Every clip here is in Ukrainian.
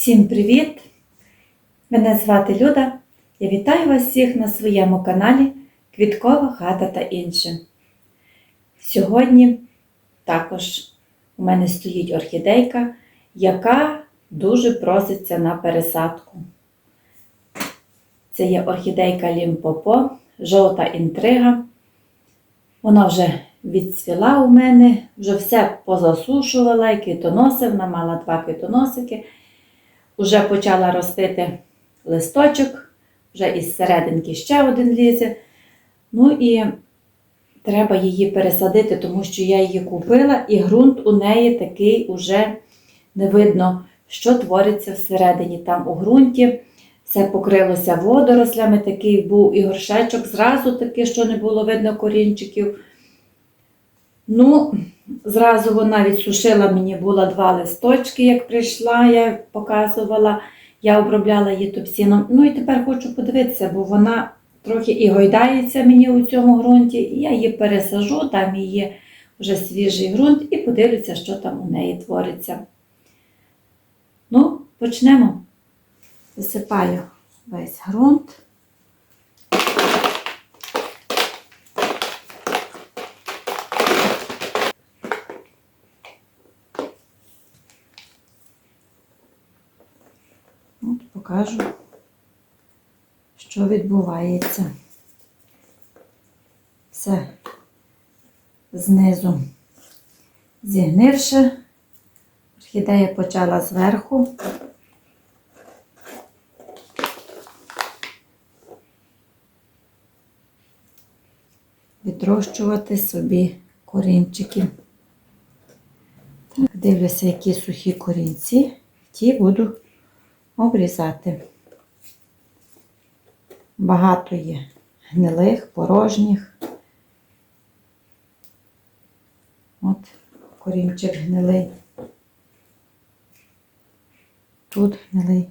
Всім привіт! Мене звати Люда. Я вітаю вас всіх на своєму каналі Квіткова хата та інше. Сьогодні також у мене стоїть орхідейка, яка дуже проситься на пересадку. Це є орхідейка Лімпопо, жовта інтрига. Вона вже відцвіла у мене, вже все позасушувала, і квітоноси, вона мала два квітоносики. Уже почала ростити листочок, вже із серединки ще один лізе. Ну і треба її пересадити, тому що я її купила, і ґрунт у неї такий уже не видно, що твориться всередині. Там у ґрунті все покрилося водорослями, такий був і горшечок, зразу таки, що не було видно корінчиків. Ну, зразу вона відсушила мені було два листочки, як прийшла, я показувала. Я обробляла її топсіном. Ну і тепер хочу подивитися, бо вона трохи і гойдається мені у цьому ґрунті. І я її пересажу, там її вже свіжий ґрунт, і подивлюся, що там у неї твориться. Ну, почнемо. Висипаю весь ґрунт. От покажу, що відбувається. Все знизу зігнивши. Орхідея почала зверху. Відрощувати собі корінчики. Так, дивлюся, які сухі корінці, ті буду обрізати. Багато є гнилих, порожніх. От корінчик гнилий. Тут гнилий.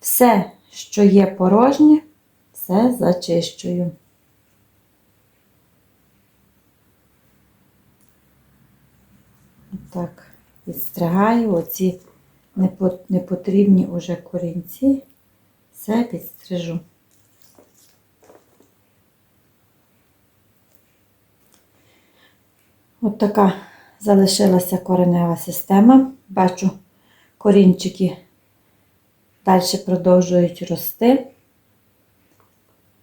Все, що є порожнє, все зачищую. Так, відстригаю оці непотрібні уже корінці, все підстрижу. От така залишилася коренева система. Бачу, корінчики далі продовжують рости.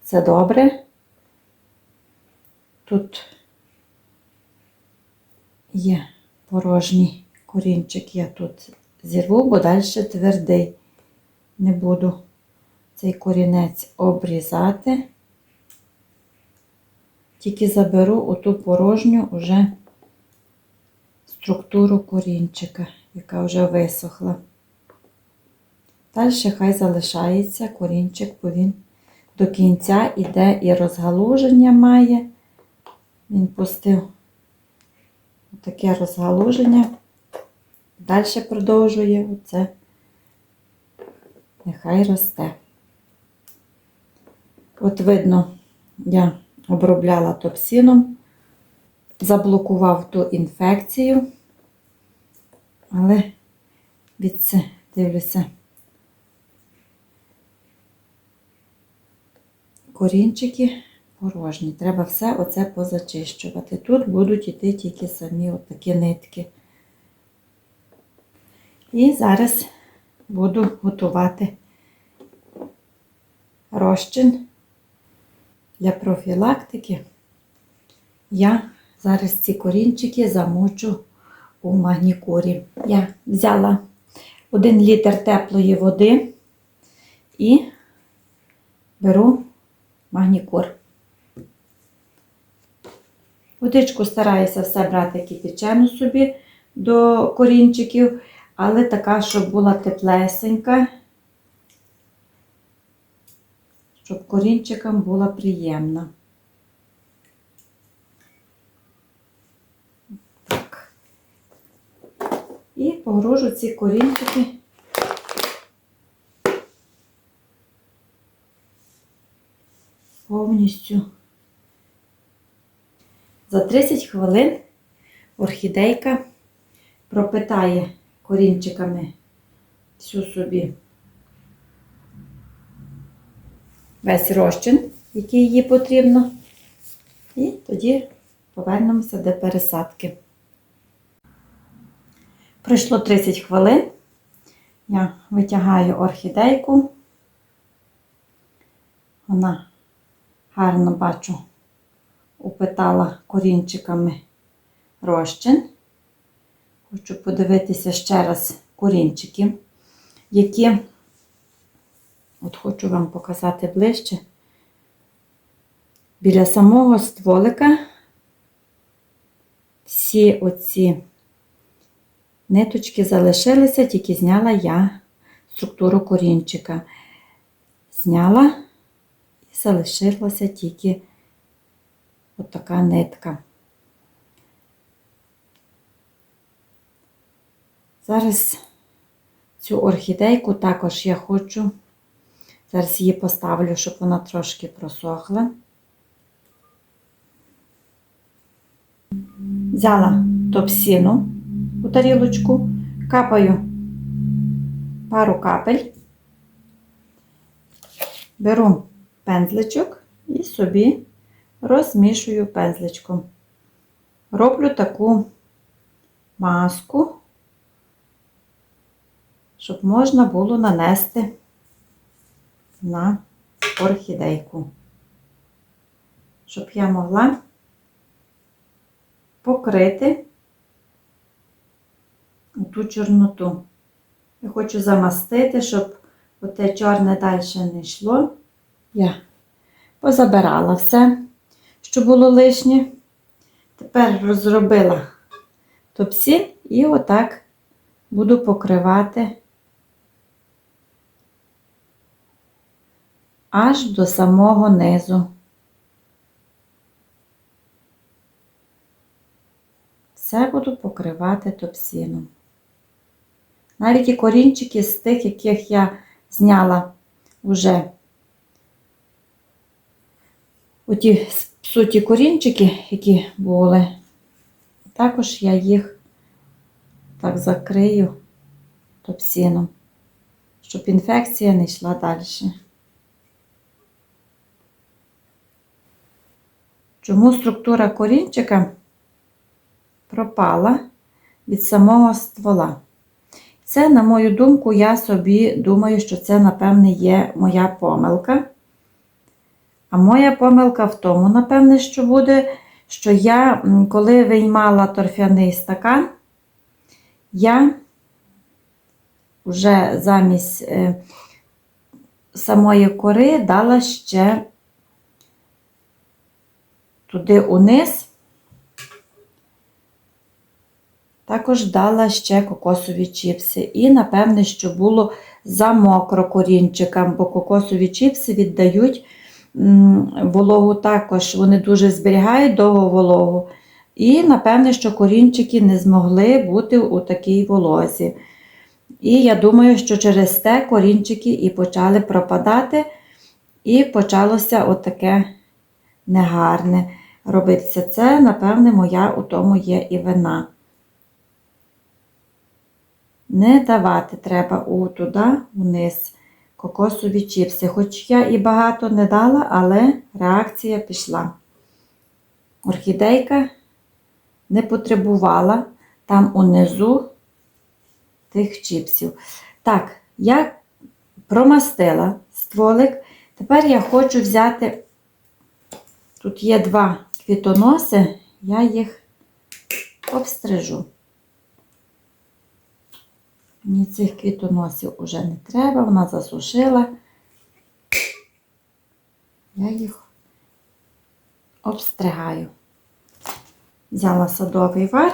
Це добре. Тут є порожній корінчик, я тут зірву, бо далі твердий. Не буду цей корінець обрізати. Тільки заберу оту порожню уже структуру корінчика, яка вже висохла. Далі хай залишається корінчик, бо він до кінця іде і розгалуження має. Він пустив таке розгалуження. Далі продовжує оце. Нехай росте. От видно, я обробляла топсином, заблокував ту інфекцію, але від це дивлюся. Корінчики порожні. Треба все оце позачищувати. Тут будуть йти тільки самі отакі нитки. І зараз буду готувати розчин для профілактики. Я зараз ці корінчики замочу у магнікурі. Я взяла 1 літр теплої води і беру магнікур. Водичку стараюся все брати кипячену собі до корінчиків, але така, щоб була теплесенька, щоб корінчикам була приємна. Так. І погружу ці корінчики повністю. За 30 хвилин орхідейка пропитає корінчиками всю собі весь розчин, який їй потрібно. І тоді повернемося до пересадки. Пройшло 30 хвилин. Я витягаю орхідейку. Вона гарно бачу, упитала корінчиками розчин. Хочу подивитися ще раз корінчики, які, от хочу вам показати ближче, біля самого стволика всі оці ниточки залишилися, тільки зняла я структуру корінчика. Зняла і залишилася тільки отака нитка. Зараз цю орхідейку також я хочу. Зараз її поставлю, щоб вона трошки просохла. Взяла топсіну у тарілочку, капаю пару капель, беру пензличок і собі розмішую пензличком. Роблю таку маску, щоб можна було нанести на орхідейку, щоб я могла покрити ту чорноту. Я хочу замастити, щоб оте чорне далі не йшло. Я позабирала все, що було лишнє. Тепер розробила топсі і отак буду покривати аж до самого низу. Все буду покривати топсіном. Навіть і корінчики з тих, яких я зняла вже оті суті корінчики, які були, також я їх так закрию топсіном, щоб інфекція не йшла далі. Чому структура корінчика пропала від самого ствола? Це, на мою думку, я собі думаю, що це, напевне, є моя помилка. А моя помилка в тому, напевне, що буде, що я, коли виймала торфяний стакан, я вже замість е, самої кори дала ще туди униз, також дала ще кокосові чіпси. І, напевне, що було замокро корінчикам, бо кокосові чіпси віддають вологу також, вони дуже зберігають довго вологу. І, напевне, що корінчики не змогли бути у такій волозі. І я думаю, що через те корінчики і почали пропадати, і почалося отаке негарне робитися. Це, напевне, моя у тому є і вина. Не давати треба у туди, вниз кокосові чіпси. Хоч я і багато не дала, але реакція пішла. Орхідейка не потребувала там унизу тих чіпсів. Так, я промастила стволик. Тепер я хочу взяти, тут є два квітоноси, я їх обстрижу. Мені цих квітоносів уже не треба, вона засушила. Я їх обстригаю. Взяла садовий вар.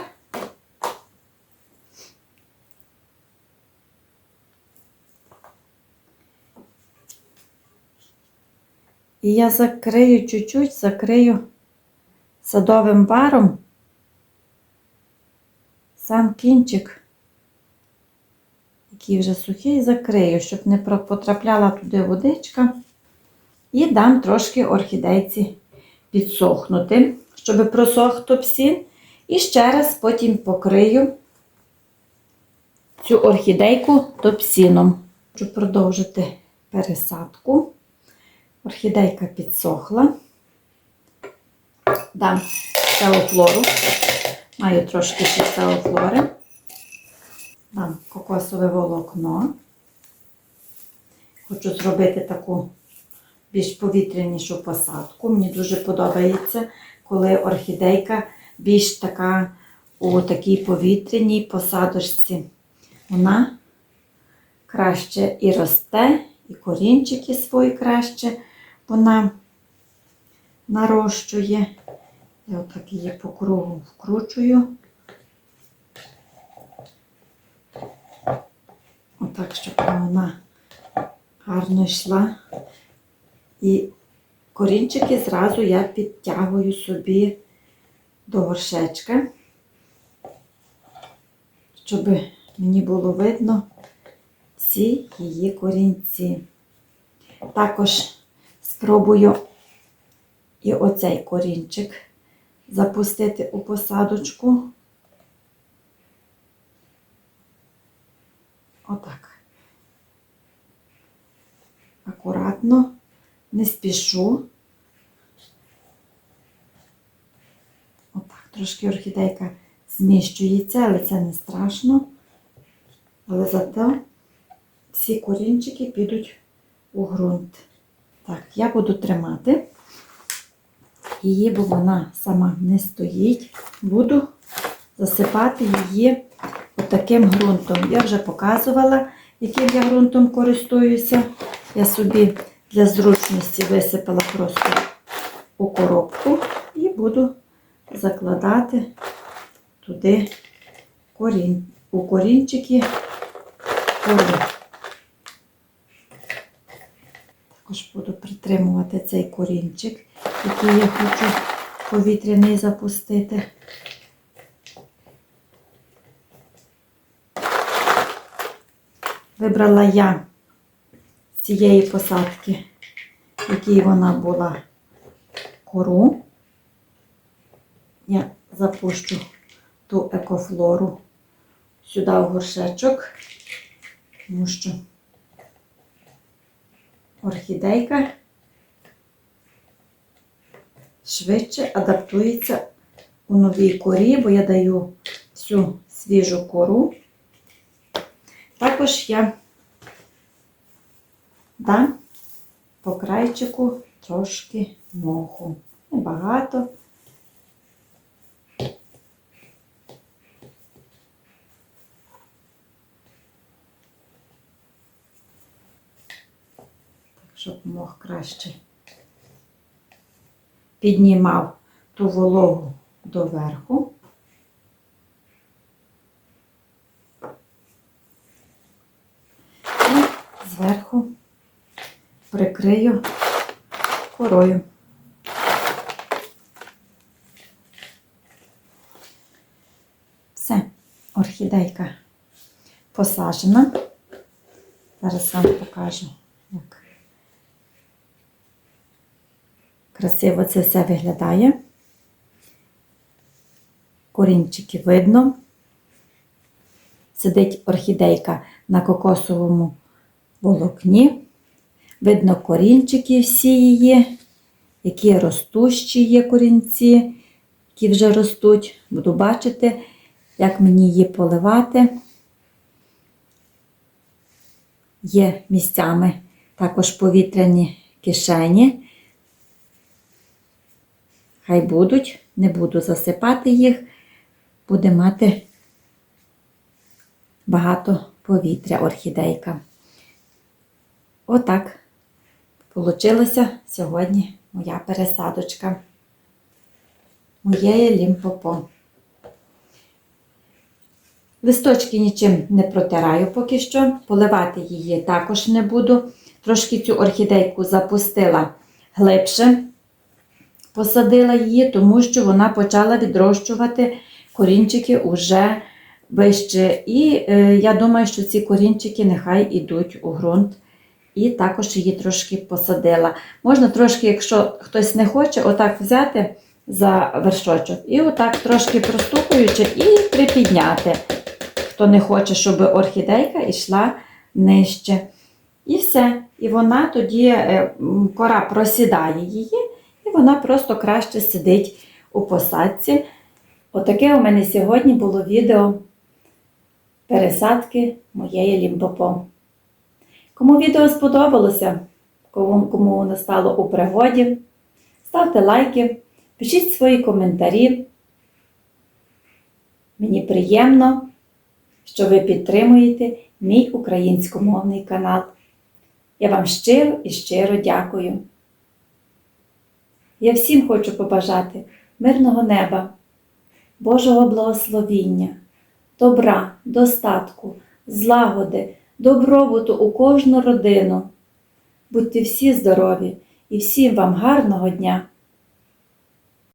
І я закрию чуть-чуть, закрию садовим варом сам кінчик, який вже сухий, закрию, щоб не потрапляла туди водичка. І дам трошки орхідейці підсохнути, щоб просох топсін. І ще раз потім покрию цю орхідейку топсіном. Хочу продовжити пересадку. Орхідейка підсохла. Дам цеофлору. Маю трошки ще цеофлори. Дам кокосове волокно. Хочу зробити таку більш повітрянішу посадку. Мені дуже подобається, коли орхідейка більш така у такій повітряній посадочці. Вона краще і росте, і корінчики свої краще вона нарощує. Я отак її по кругу вкручую. Отак, щоб вона гарно йшла. І корінчики зразу я підтягую собі до горшечка, щоб мені було видно всі її корінці. Також спробую і оцей корінчик запустити у посадочку. Отак. Акуратно, не спішу. Отак, трошки орхідейка зміщується, але це не страшно. Але зато всі корінчики підуть у ґрунт. Так, я буду тримати її, бо вона сама не стоїть. Буду засипати її отаким ґрунтом. Я вже показувала, яким я ґрунтом користуюся. Я собі для зручності висипала просто у коробку і буду закладати туди корінь, у корінчики корінь. Також буду притримувати цей корінчик, який я хочу повітряний запустити. Вибрала я з цієї посадки, в якій вона була кору. Я запущу ту екофлору сюди в горшечок, тому що орхідейка швидше адаптується у новій корі, бо я даю всю свіжу кору. Також я дам по крайчику трошки моху. Небагато. Так, щоб мох краще піднімав ту вологу доверху. І зверху прикрию корою. Все, орхідейка посаджена. Зараз вам покажу, як красиво це все виглядає. Корінчики видно. Сидить орхідейка на кокосовому волокні. Видно корінчики всі її, які ростущі є корінці, які вже ростуть. Буду бачити, як мені її поливати. Є місцями також повітряні кишені. Хай будуть, не буду засипати їх, буде мати багато повітря орхідейка. Отак получилася сьогодні моя пересадочка моєї лімпопо. Листочки нічим не протираю поки що, поливати її також не буду. Трошки цю орхідейку запустила глибше, посадила її, тому що вона почала відрощувати корінчики уже вище. І е, я думаю, що ці корінчики нехай йдуть у ґрунт. І також її трошки посадила. Можна трошки, якщо хтось не хоче, отак взяти за вершочок і отак трошки простукуючи і припідняти. Хто не хоче, щоб орхідейка йшла нижче. І все. І вона тоді е, кора просідає її, вона просто краще сидить у посадці. Отаке у мене сьогодні було відео пересадки моєї лімпопо. Кому відео сподобалося, кому, кому воно стало у пригоді, ставте лайки, пишіть свої коментарі. Мені приємно, що ви підтримуєте мій українськомовний канал. Я вам щиро і щиро дякую. Я всім хочу побажати мирного неба, Божого благословіння, добра, достатку, злагоди, добробуту у кожну родину. Будьте всі здорові і всім вам гарного дня!